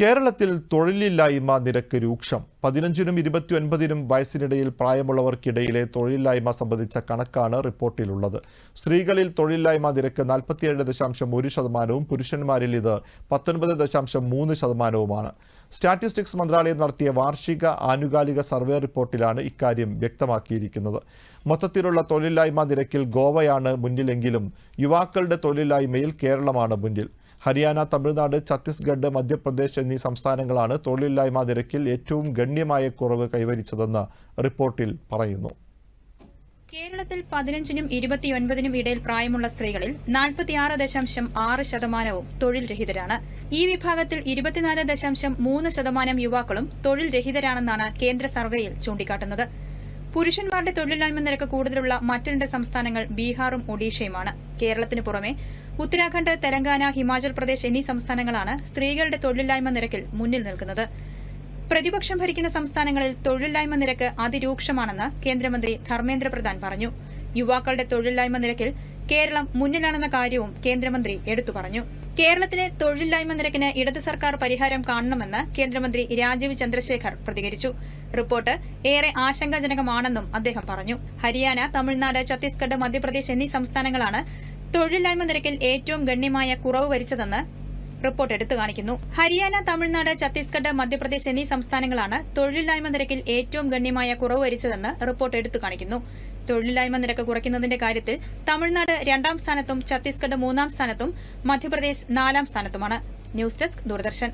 കേരളത്തിൽ തൊഴിലില്ലായ്മ നിരക്ക് രൂക്ഷം. പതിനഞ്ചിനും ഇരുപത്തിയൊൻപതിനും വയസ്സിനിടയിൽ പ്രായമുള്ളവർക്കിടയിലെ തൊഴിലില്ലായ്മ സംബന്ധിച്ച കണക്കാണ് റിപ്പോർട്ടിലുള്ളത്. സ്ത്രീകളിൽ തൊഴിലില്ലായ്മ നിരക്ക് നാൽപ്പത്തിയേഴ് ദശാംശം ഒരു ശതമാനവും പുരുഷന്മാരിൽ ഇത് പത്തൊൻപത് ദശാംശം മൂന്ന് ശതമാനവുമാണ്. സ്റ്റാറ്റിസ്റ്റിക്സ് മന്ത്രാലയം നടത്തിയ വാർഷിക ആനുകാലിക സർവേ റിപ്പോർട്ടിലാണ് ഇക്കാര്യം വ്യക്തമാക്കിയിരിക്കുന്നത്. മൊത്തത്തിലുള്ള തൊഴിലില്ലായ്മ നിരക്കിൽ ഗോവയാണ് മുന്നിലെങ്കിലും യുവാക്കളുടെ തൊഴിലില്ലായ്മയിൽ കേരളമാണ് മുന്നിൽ. ഹരിയാന തമിഴ്നാട് ഛത്തീസ്ഗഡ് മധ്യപ്രദേശ് എന്നീ സംസ്ഥാനങ്ങളാണ് തൊഴിലില്ലായ്മ നിരക്കിൽ ഏറ്റവും ഗണ്യമായ കുറവ് കൈവരിച്ചതെന്ന് റിപ്പോർട്ടിൽ പറയുന്നു. കേരളത്തിൽ പതിനഞ്ചിനും ഇരുപത്തിയൊൻപതിനും ഇടയിൽ പ്രായമുള്ള സ്ത്രീകളിൽ നാൽപ്പത്തിയാറ് ദശാംശം ആറ് ശതമാനവും തൊഴിൽ രഹിതരാണ്. ഈ വിഭാഗത്തിൽ ഇരുപത്തിനാല് ദശാംശം മൂന്ന് ശതമാനം യുവാക്കളും തൊഴിൽ രഹിതരാണെന്നാണ് കേന്ദ്ര സർവേയിൽ ചൂണ്ടിക്കാട്ടുന്നത്. പുരുഷന്മാരുടെ തൊഴിലില്ലായ്മ നിരക്ക് കൂടുതലുള്ള മറ്റ് രണ്ട് സംസ്ഥാനങ്ങൾ ബീഹാറും ഒഡീഷയുമാണ്. കേരളത്തിന് പുറമെ ഉത്തരാഖണ്ഡ് തെലങ്കാന ഹിമാചൽ പ്രദേശ് എന്നീ സംസ്ഥാനങ്ങളാണ് സ്ത്രീകളുടെ തൊഴിലില്ലായ്മ നിരക്കിൽ മുന്നിൽ നിൽക്കുന്നത്. പ്രതിപക്ഷം ഭരിക്കുന്ന സംസ്ഥാനങ്ങളിൽ തൊഴിലില്ലായ്മ നിരക്ക് അതിരൂക്ഷമാണെന്ന് കേന്ദ്രമന്ത്രി ധർമ്മേന്ദ്ര പ്രധാൻ പറഞ്ഞു. യുവാക്കളുടെ തൊഴിലില്ലായ്മ നിരക്കിൽ കേരളം മുന്നിലാണെന്ന കാര്യവും കേന്ദ്രമന്ത്രി എടുത്തു പറഞ്ഞു. കേരളത്തിലെ തൊഴിലില്ലായ്മ നിരക്കിന് ഇടത് സർക്കാർ പരിഹാരം കാണണമെന്ന് കേന്ദ്രമന്ത്രി രാജീവ് ചന്ദ്രശേഖർ പ്രതികരിച്ചു. റിപ്പോർട്ട് ഏറെ ആശങ്കാജനകമാണെന്നും അദ്ദേഹം പറഞ്ഞു. ഹരിയാന തമിഴ്നാട് ഛത്തീസ്ഗഡ് മധ്യപ്രദേശ് എന്നീ സംസ്ഥാനങ്ങളാണ് തൊഴിലില്ലായ്മ നിരക്കിൽ ഏറ്റവും ഗണ്യമായ കുറവ് വരിച്ചതെന്ന് റിപ്പോർട്ട് എടുത്തു കാണിക്കുന്നു ഹരിയാന തമിഴ്നാട് ഛത്തീസ്ഗഡ് മധ്യപ്രദേശ് എന്നീ സംസ്ഥാനങ്ങളാണ് തൊഴിലില്ലായ്മ നിരക്കിൽ ഏറ്റവും ഗണ്യമായ കുറവ് വരിച്ചതെന്ന് റിപ്പോർട്ട് എടുത്തു കാണിക്കുന്നു തൊഴിലില്ലായ്മ നിരക്ക് കുറയ്ക്കുന്നതിന്റെ കാര്യത്തിൽ തമിഴ്നാട് രണ്ടാം സ്ഥാനത്തും ഛത്തീസ്ഗഡ് മൂന്നാം സ്ഥാനത്തും മധ്യപ്രദേശ് നാലാം സ്ഥാനത്തുമാണ്. News desk Doordarshan.